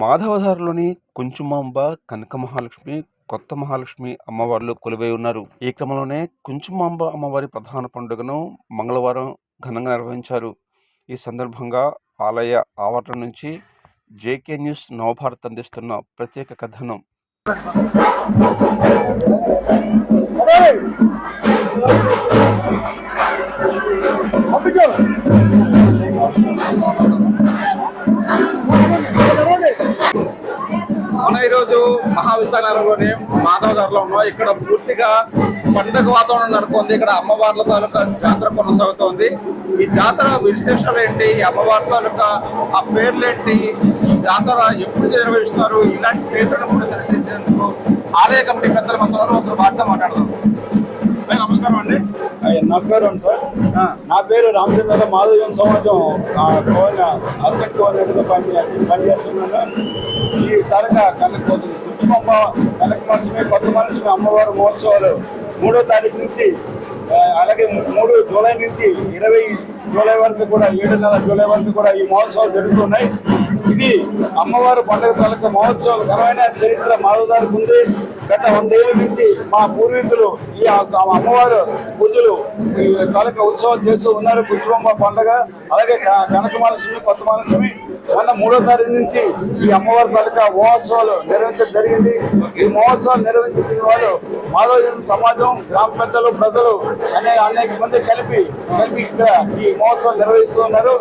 మాధవధారలోని కుంచుమాంబ కనక మహాలక్ష్మి కొత్త మహాలక్ష్మి అమ్మవార్లు కొలువై ఉన్నారు. ఈ క్రమంలోనే కుంచుమాంబ అమ్మవారి ప్రధాన పండుగను మంగళవారం ఘనంగా నిర్వహించారు. ఈ సందర్భంగా ఆలయ ఆవరణ నుంచి జేకే న్యూస్ నవభారత్ అందిస్తున్న ప్రత్యేక కథనం. మనం ఈరోజు మహావిశానగరంలోని మాధవదారిలో ఉన్నాం. ఇక్కడ పూర్తిగా పండగ వాతావరణం నడుకుంది ఇక్కడ అమ్మవార్ల తాలూకా జాతర కొనసాగుతోంది. ఈ జాతర విశేషాలు ఏంటి? అమ్మవారి తాలూకా ఆ పేర్లు ఏంటి ఈ జాతర ఎప్పుడు నిర్వహిస్తున్నారు ఇలాంటి చరిత్రను కూడా తెలియజేసేందుకు ఆలయ కమిటీ పెద్దల మందరూ అసలు వార్త మాట్లాడదాం. నమస్కారం అండి. నమస్కారం సార్. నా పేరు రామచంద్ర మాధవ్యం సమాజం కోన అర్జెంట్ కోఆర్డినేటర్గా పని పనిచేస్తున్నాను. ఈ తరగ కనక కుంచుమమ్మ కనక మనుషుమి కొత్త మనుషుమి అమ్మవారి మహోత్సవాలు మూడో తారీఖు నుంచి అలాగే మూడు జూలై నుంచి ఇరవై జూలై వరకు కూడా ఏడు నెల జూలై వరకు కూడా ఈ మహోత్సవాలు జరుగుతున్నాయి. ఇది అమ్మవారు పండుగ తాలూకా మహోత్సవాలు ఘనమైన చరిత్ర మాధవదారికి ఉంది గత వందేళ్ళ నుంచి మా పూర్వీకులు ఈ అమ్మవారు పూజలు ఈ తాలూకా ఉత్సవాలు చేస్తూ ఉన్నారు. కుటుంబ పండుగ అలాగే కనక మహాలక్ష్మి కొత్త మహాలక్ష్మి మొన్న మూడో తారీఖు నుంచి ఈ అమ్మవారి తాలూకా మహోత్సవాలు నిర్వహించడం జరిగింది. ఈ మహోత్సవాలు నిర్వహించిన వాళ్ళు మాధవ సమాజం గ్రామ పెద్దలు ప్రజలు అనే అనేక మంది కలిపి కలిపి ఇక్కడ ఈ మహోత్సవాలు నిర్వహిస్తూ ఉన్నారు.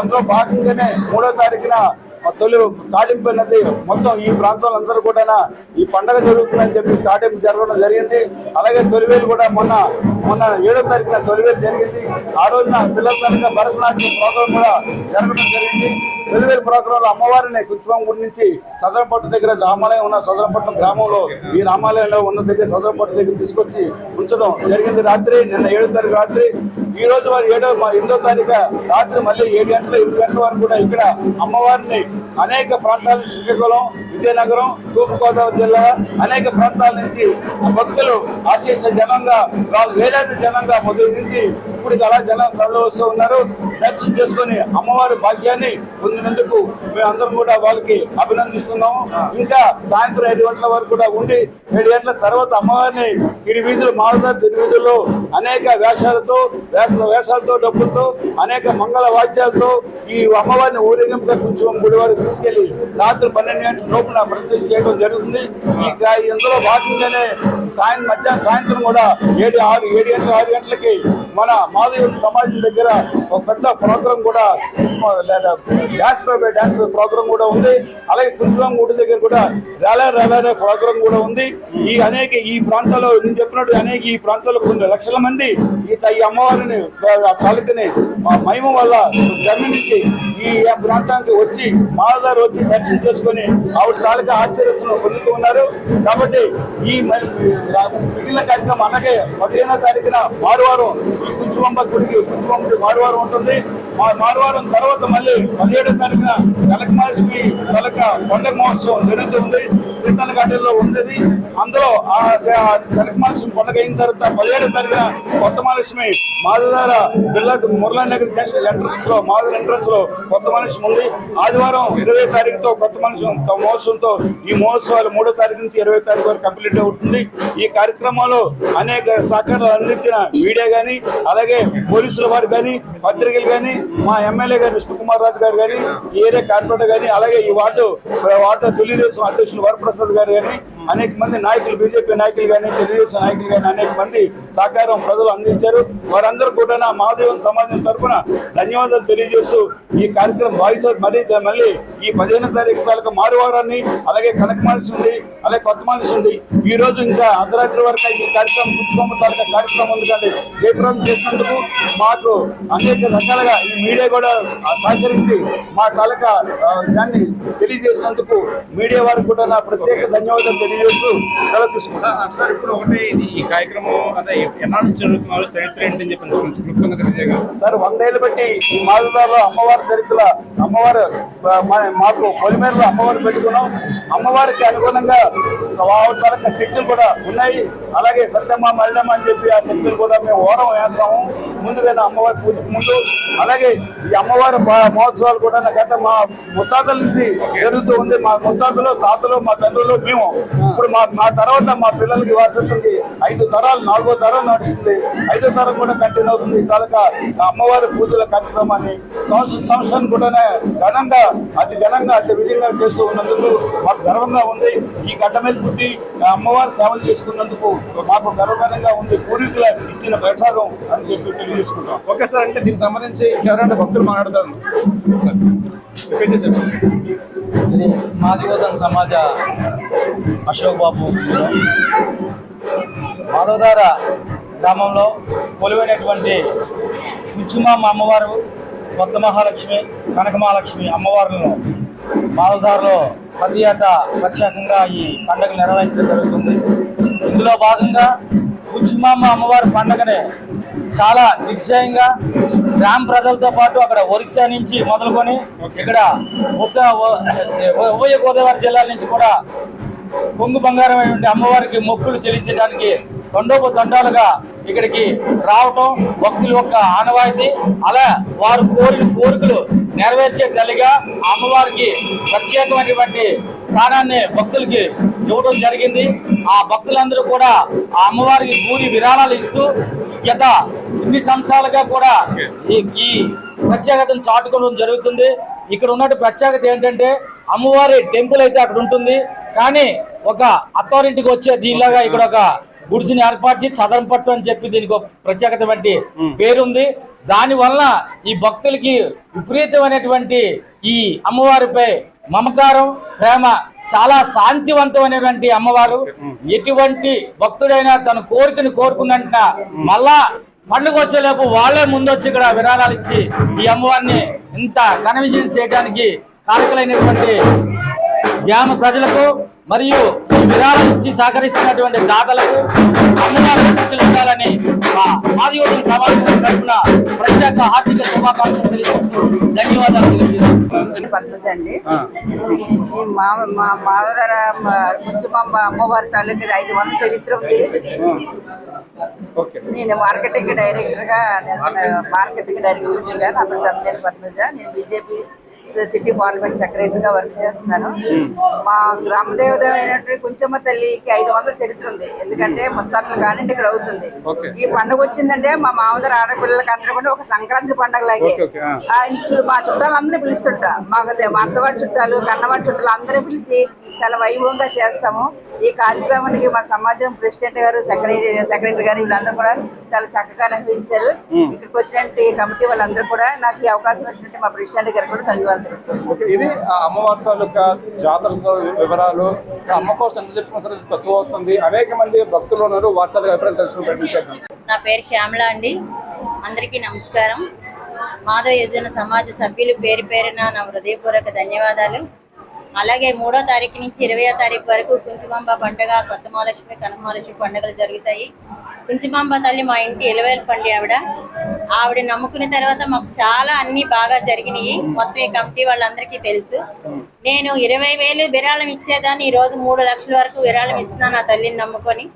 అందులో భాగంగానే మూడో తారీఖున తొలి తాటింపు అనేది మొత్తం ఈ ప్రాంతంలో అందరూ కూడా ఈ పండగ జరుగుతుందని చెప్పి తాటింపు జరగడం జరిగింది. అలాగే తొలివేలు కూడా మొన్న మొన్న ఏడో తారీఖున తొలివేలు జరిగింది. ఆ రోజున పిల్లల తరగతి భరతనాట్యం ప్రోగ్రాం కూడా జరగడం జరిగింది. తొలివేలు ప్రోగ్రాంలో అమ్మవారిని కుటుంబం గుడి నుంచి సదరంపట్టు దగ్గర రామాలయం ఉన్న సదరంపట్నం గ్రామంలో ఈ రామాలయంలో ఉన్న దగ్గర సదరంపట్టు దగ్గర తీసుకొచ్చి ఉంచడం జరిగింది రాత్రి నిన్న ఏడో తారీఖు రాత్రి. ఈ రోజు వారు ఏడో మా ఎనిమిదో తారీఖు రాత్రి మళ్ళీ ఏడు గంటల ఎనిమిది గంటల వరకు కూడా ఇక్కడ అమ్మవారిని అనేక ప్రాంతాల నుంచి శ్రీకాకుళం విజయనగరం తూర్పుగోదావరి జిల్లా అనేక ప్రాంతాల నుంచి భక్తులు ఆశించిన జనంగా వాళ్ళు వేలాది జనంగా మొదటి నుంచి ఇప్పుడు చాలా జనం తరలి వస్తూ ఉన్నారు. దర్శనం చేసుకొని అమ్మవారి భాగ్యాన్ని పొందినందుకు మేము అందరం కూడా వాళ్ళకి అభినందిస్తున్నాము. ఇంకా సాయంత్రం ఏడు గంటల వరకు కూడా ఉండి ఏడు గంటల తర్వాత అమ్మవారిని తిరు వీధులు మారుదారు తిరు వీధుల్లో అనేక వేషాలతో వేష వేషాలతో డబ్బులతో అనేక మంగళ వాద్యాలతో ఈ అమ్మవారిని ఊరేగింపుగా కొంచెం గుడి వరకు తీసుకెళ్ళి రాత్రి పన్నెండు గంటల లోపున ప్రతిష్ఠ చేయడం జరుగుతుంది. ఈ ఇందులో భాగంగానే సాయంత్రం మధ్యాహ్నం సాయంత్రం కూడా ఏడు ఆరు ఏడు గంటల ఆరు గంటలకి మన మాధవ సమాజం దగ్గర ఒక పెద్ద ప్రోగ్రాం కూడా లేదా dance by dance by program కూడా ఉంది. అలాగే కుంటులం గుడి దగ్గర కూడా రేలా రేలా ప్రోగ్రామ్ కూడా ఉంది. ఈ అనేక ఈ ప్రాంతాల్లో నేను చెప్పినట్టు అనేక ఈ ప్రాంతాల్లో కొన్ని లక్షల మంది ఈ అమ్మవారిని ఆ మా మహిమ వల్ల గమనించి ఈ ప్రాంతానికి వచ్చి మాలదారు వచ్చి దర్శనం చేసుకొని ఆవిడ తాలూకా ఆశీర్వచనం పొందుతూ ఉన్నారు. కాబట్టి ఈ మరి మిగిలిన కార్యక్రమం అలాగే పదిహేనో తారీఖున మారువారం ఈ కుంచుబంబ గుడికి కుంచుబంబకి మారువారం ఉంటుంది. మా మారువారం తర్వాత మళ్ళీ పదిహేడో తారీఖున కనకమహాలక్ష్మి కలక పండుగ మహోత్సవం జరుగుతుంది సీతల ఘాటల్లో ఉండేది. అందులో ఆ ఆ కనకమహాలక్ష్మి పండుగ అయిన తర్వాత పదిహేడో తారీఖున కొత్త మహాలక్ష్మి మాధదార పిల్ల మురళీ నగర్ జంక్షన్ ఎంట్రన్స్లో మాధుర ఎంట్రన్స్లో కొత్త మహాలక్ష్మి ఉంది. ఆదివారం ఇరవై తారీఖుతో కొత్త మహాలక్ష్మి మహోత్సవంతో ఈ మహోత్సవాలు మూడో తారీఖు నుంచి ఇరవై తారీఖు వరకు కంప్లీట్ అవుతుంది. ఈ కార్యక్రమంలో అనేక సహకారాలు అందించిన మీడియా కానీ అలాగే పోలీసుల వారు కానీ పత్రికలు కానీ మా ఎమ్మెల్యే గారు విష్ణుకుమార్ రాజు గారు కానీ ఏరియా కార్పొరేటర్ కానీ అలాగే ఈ వార్డు వార్డు తెలుగుదేశం అధ్యక్షులు వరప్రసాద్ గారు కానీ అనేక మంది నాయకులు బీజేపీ నాయకులు కానీ తెలుగుదేశం నాయకులు కానీ అనేక మంది సహకారం ప్రజలు అందించారు. వారందరూ కూడా నా మహాదేవన్ సమాజం తరఫున ధన్యవాదాలు తెలియజేస్తూ ఈ కార్యక్రమం వాయిస్ మళ్ళీ మళ్ళీ ఈ పదిహేను తారీఖు తాలూకు మారువారాన్ని అలాగే కనక మనిషి ఉంది అలాగే కొత్త మనిషి ఉంది. ఈ రోజు ఇంకా అర్ధరాత్రి వరకు ఈ కార్యక్రమం పుచ్చుకోమ తాలూకా కార్యక్రమం ఉంది కానీ జయప్రదం చేసినందుకు మాకు అనేక రకాలుగా ఈ మీడియా కూడా సహకరించి మా తాలూకా దాన్ని తెలియజేసినందుకు మీడియా వారికి కూడా నా ప్రత్యేక ధన్యవాదాలు తెలియజేస్తూ సార్ ఇప్పుడు ఒకటి ఈ కార్యక్రమం అంటే ఎన్నాళ్ళు జరుగుతున్నారు చరిత్ర ఏంటని చెప్పి క్లుప్తంగా తెలియజేయగలరు? సార్ వందేళ్ళు బట్టి ఈ మాధుదారులో అమ్మవారి చరిత్ర అమ్మవారు మాకు పొలిమేరలో అమ్మవారు పెట్టుకున్నాం. అమ్మవారికి అనుగుణంగా తాలూకా శక్తులు కూడా ఉన్నాయి. అలాగే సత్యమ్మ మరణమ్మ అని చెప్పి ఆ శక్తులు కూడా మేము ఓరం వేస్తాము. ముందుగానే అమ్మవారి పూజకు ముందు. అలాగే ఈ అమ్మవారి మహోత్సవాలు కూడా నా గత మా ముత్తాతల నుంచి జరుగుతూ ఉంది. మా ముత్తాతలు తాతలు మా తండ్రులు మేము. ఇప్పుడు మా మా తర్వాత మా పిల్లలకి వారసత్వంకి ఐదు తరాలు నాలుగో తరం నడుస్తుంది. ఐదో తరం కూడా కంటిన్యూ అవుతుంది. ఈ తాలూకా అమ్మవారి పూజల కార్యక్రమాన్ని సంవత్సరం సంవత్సరాన్ని కూడా ఘనంగా అతి ఘనంగా అతి విజయంగా చేస్తూ ఉన్నందుకు మాకు గర్వంగా ఉంది. ఈ గడ్డ మీద పుట్టి అమ్మవారి సేవలు చేసుకున్నందుకు మాకు గర్వకరంగా ఉంది. పూర్వీకుల ఇచ్చిన ప్రసాదం అని చెప్పి తెలియజేసుకుంటాం. ఓకే సార్ అంటే దీనికి సంబంధించి ఎవరైనా భక్తులు మాట్లాడతారు. శ్రీ సమాజ అశోక్ బాబు మాధవధార గ్రామంలో కొలువైనటువంటి కుచుమామ అమ్మవారు కొత్త మహాలక్ష్మి కనక మహాలక్ష్మి అమ్మవారులను మాధవధారలో ఏటా ప్రత్యేకంగా ఈ పండుగ నిర్వహించడం జరుగుతుంది. ఇందులో భాగంగా కుచుమామ అమ్మవారి పండుగని చాలా దిగ్జయంగా గ్రామ ప్రజలతో పాటు అక్కడ ఒరిస్సా నుంచి మొదలుకొని ఇక్కడ ఉభయ గోదావరి జిల్లాల నుంచి కూడా కొంగు బంగారమైనటువంటి అమ్మవారికి మొక్కులు చెల్లించడానికి తండోపు దండాలుగా ఇక్కడికి రావటం భక్తుల యొక్క ఆనవాయితీ. అలా వారు కోరిన కోరికలు నెరవేర్చే తల్లిగా ఆ అమ్మవారికి ప్రత్యేకమైనటువంటి స్థానాన్ని భక్తులకి ఇవ్వడం జరిగింది. ఆ భక్తులందరూ కూడా ఆ అమ్మవారికి పూరి విరాళాలు ఇస్తూ గత ఇన్ని సంవత్సరాలుగా కూడా ఈ ఈ ప్రత్యేకతను చాటుకోవడం జరుగుతుంది. ఇక్కడ ఉన్నట్టు ప్రత్యేకత ఏంటంటే అమ్మవారి టెంపుల్ అయితే అక్కడ ఉంటుంది. కానీ ఒక అత్తారింటికి వచ్చే దీనిలాగా ఇక్కడ ఒక గుడిసిని ఏర్పాటు చేసి చదరం పట్టు అని చెప్పి దీనికి ఒక ప్రత్యేకత వంటి పేరుంది దానివల్ల ఈ భక్తులకి విపరీతమైనటువంటి ఈ అమ్మవారిపై మమకారం ప్రేమ చాలా శాంతివంతమైనటువంటి అమ్మవారు. ఎటువంటి భక్తుడైనా తన కోరికను కోరుకున్నట్ట మళ్ళా పండుగ వచ్చేలోపు వాళ్ళే ముందొచ్చి ఇక్కడ విరాళాలు ఇచ్చి ఈ అమ్మవారిని ఇంత ఘన విజయం చేయడానికి కారకులైనటువంటి గ్రామ ప్రజలకు మరియు ఈ విరాళం ఇచ్చి సహకరిస్తున్నటువంటి దాతలకు అమ్మవారి ఆశీస్సులు ఉండాలని మా ఆదివారం సమాజం తరఫున ప్రత్యేక ఆర్థిక శుభాకాంక్షలు తెలియజేస్తూ ధన్యవాదాలు తెలియజేస్తున్నాను. మా అమ్మవారి తాలూకు ఐదు వందల చరిత్ర ఉంది. నేను మార్కెటింగ్ డైరెక్టర్గా నేను మార్కెటింగ్ డైరెక్టర్ జిల్లా నా పేరు తమ్మినేని పద్మజ. నేను బీజేపీ సిటీ పార్లమెంట్ సెక్రటరీ గా వర్క్ చేస్తున్నాను. మా గ్రామ దేవత అయినటువంటి కుంచమ్మ తల్లికి ఐదు వందల చరిత్ర ఉంది. ఎందుకంటే మొత్తాలు కానింటి ఇక్కడ అవుతుంది. ఈ పండుగ వచ్చిందంటే మా మామూలు ఆడపిల్లలకి అందరూ కూడా ఒక సంక్రాంతి పండుగ లాగే Okay, okay, ah. ఆ ఇంట్లో మా చుట్టాలందరినీ పిలుస్తుంటా. మాకు అత్తవారి చుట్టాలు కన్నవారి చుట్టాలు అందరూ పిలిచి చాలా వైభవంగా చేస్తాము. ఈ కార్యక్రమానికి మా సమాజం ప్రెసిడెంట్ గారు సెక్రటరీ సెక్రటరీ గారు వీళ్ళందరూ కూడా చాలా చక్కగా నిర్వహించారు ఇక్కడికి వచ్చినట్టు కమిటీ వాళ్ళందరూ కూడా నాకు ఈ అవకాశం వచ్చినట్టు మా ప్రెసిడెంట్ గారు కూడా ధన్యవాదాలు. ఇది అమ్మవారి తాలూకా జాతరతో వివరాలు అమ్మ కోసం ఎంత చెప్పినా సరే తక్కువ అవుతుంది. అనేక మంది భక్తులు ఉన్నారు వారి తాలూకా అభిప్రాయాలు తెలుసుకుని ప్రయత్నించాను నా పేరు శ్యామల అండి. అందరికీ నమస్కారం. మాధవ యోజన సమాజ సభ్యులు పేరు పేరున నా హృదయపూర్వక ధన్యవాదాలు. అలాగే మూడో తారీఖు నుంచి ఇరవయో తారీఖు వరకు కుంచుమాంబ పండుగ కొత్త మహాలక్ష్మి కనకమహాలక్ష్మి పండుగలు జరుగుతాయి. కుంచుమాంబ తల్లి మా ఇంటి ఎలవేలు పండి ఆవిడ. ఆవిడ నమ్ముకున్న తర్వాత మాకు చాలా అన్ని బాగా జరిగినాయి. మొత్తం ఈ కమిటీ వాళ్ళందరికీ తెలుసు. నేను ఇరవై వేలు విరాళం ఇచ్చేదాన్ని. ఈరోజు మూడు లక్షల వరకు విరాళం ఇస్తున్నాను ఆ తల్లిని నమ్ముకొని.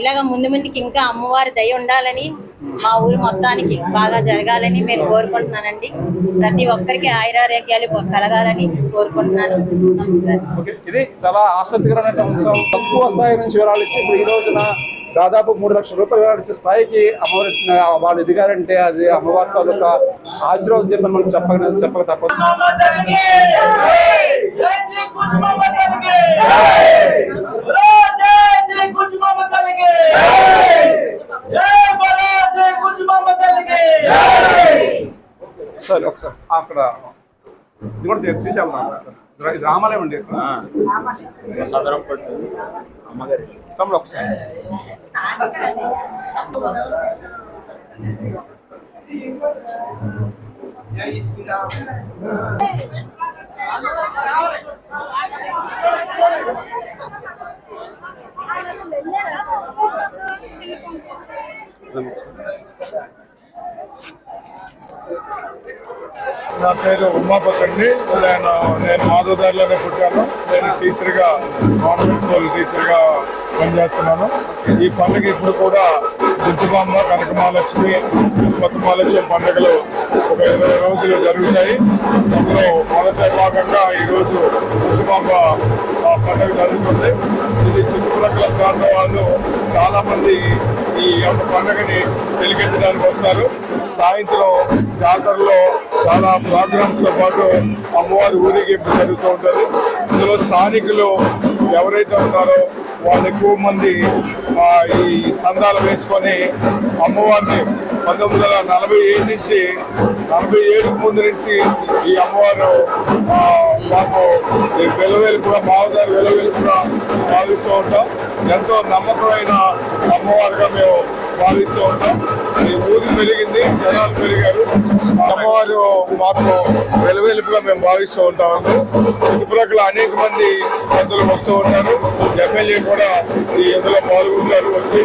ఇలాగ ముందు ముందుకి ఇంకా అమ్మవారి దయ ఉండాలని మా ఊరు మొత్తానికి బాగా జరగాలని నేను కోరుకుంటున్నానండి. ప్రతి ఒక్కరికి ఆయురారోగ్యాలు కలగాలని కోరుకుంటున్నాను. నమస్కారం. ఓకే ఇది చాలా ఆసక్తికరమైన అంశం. తక్కువ స్థాయి నుంచి వివరాలు ఇచ్చి ఇప్పుడు ఈ రోజున దాదాపు మూడు లక్షల రూపాయలు వివరాలు ఇచ్చే స్థాయికి అమ్మవారి వాళ్ళు ఎదిగారంటే అది అమ్మవారి తాలూకా ఆశీర్వాదం చెప్పని మనం చెప్పక చెప్పక తప్పదు. సరే ఒకసారి అక్కడ ఇది కూడా తీ- తీసేద్దాం ఇది రామాలయం అండి తమ్ముడు ఒకసారి నా పేరు ఉమాపత్ అండి నేను నేను మాధవదారిలోనే పుట్టాను. నేను టీచర్గా గవర్నమెంట్ స్కూల్ టీచర్గా పనిచేస్తున్నాను. ఈ పండుగ ఇప్పుడు కూడా బుజ్జిబామ్మ కనక మహాలక్ష్మి కొత్త పండుగలు ఒక ఇరవై రోజులు జరుగుతాయి. అందులో మొదటి భాగంగా ఈరోజు బుజ్జిబామ్మ పండుగ జరుగుతుంది. ఇది చుట్టుపక్కల ప్రాంతం వాళ్ళు చాలా మంది ఈ యొక్క పండుగని వెలిగించడానికి వస్తారు. సాయంత్రం జాతరలో చాలా ప్రోగ్రామ్స్తో పాటు అమ్మవారి ఊరేగింపు జరుగుతూ ఉంటుంది. ఇందులో స్థానికులు ఎవరైతే ఉన్నారో వాళ్ళు ఎక్కువ మంది ఈ చందాలు వేసుకొని అమ్మవారిని పంతొమ్మిది వందల నలభై ఏడు నుంచి నలభై ఏడుకు ముందు నుంచి ఈ అమ్మవారు మాకు మాకు ఈ వెలువెలుపుగా మామగారు కూడా భావిస్తూ ఉంటాం. ఎంతో నమ్మకమైన అమ్మవారుగా మేము భావిస్తూ ఉంటాం. ఈ ఊరి పెరిగింది జనాలు పెరిగారు. అమ్మవారు మాకు వెలువెలుపుగా మేము భావిస్తూ ఉంటామండి చుట్టుప్రక్కల అనేక మంది పెద్దలు వస్తూ ఉంటారు ఎమ్మెల్యే కూడా ఈ ఇందులో పాల్గొంటారు వచ్చి.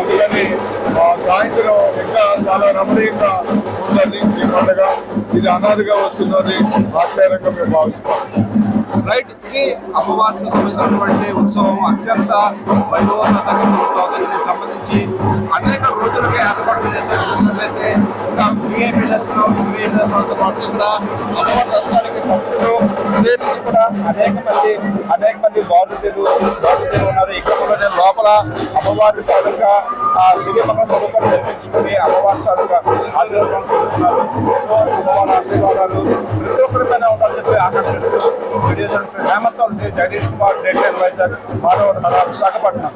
అందుకని సాయంత్రం ఇంకా చాలా రమణీయంగా ఉన్నది పండుగ ఇది అనాదిగా వస్తున్నది ఆచారంగా మేము భావిస్తాం. రైట్ ఇది అమ్మవారికి సంబంధించినటువంటి ఉత్సవం. అత్యంత వైభవోన్నతంగా ఉత్సవం దీనికి సంబంధించి అనేక రోజులుగా ఏర్పాట్లు చేశారు. చూసినట్లయితే ఒక విఐపి దర్శనం విఐపి దర్శనంతో పాటు కూడా అమ్మవారి దర్శనానికి భక్తులు ఉదయం నుంచి కూడా అనేక మంది అనేక మంది బాధితులు అమ్మవారి తాలూకా ఆ దివ్యమంగళ స్వరూపాన్ని దర్శించుకొని అమ్మవారి తాలూకా ఆశీర్వాదాలు పొందుతున్నారు. సో అమ్మవారి ఆశీర్వాదాలు ప్రతి ఒక్కరిపైన ఉండాలని చెప్పి ఆకర్షిస్తూ video journalist Hemanth Jagadish Kumar date advisor Madhava Visakhapatnam.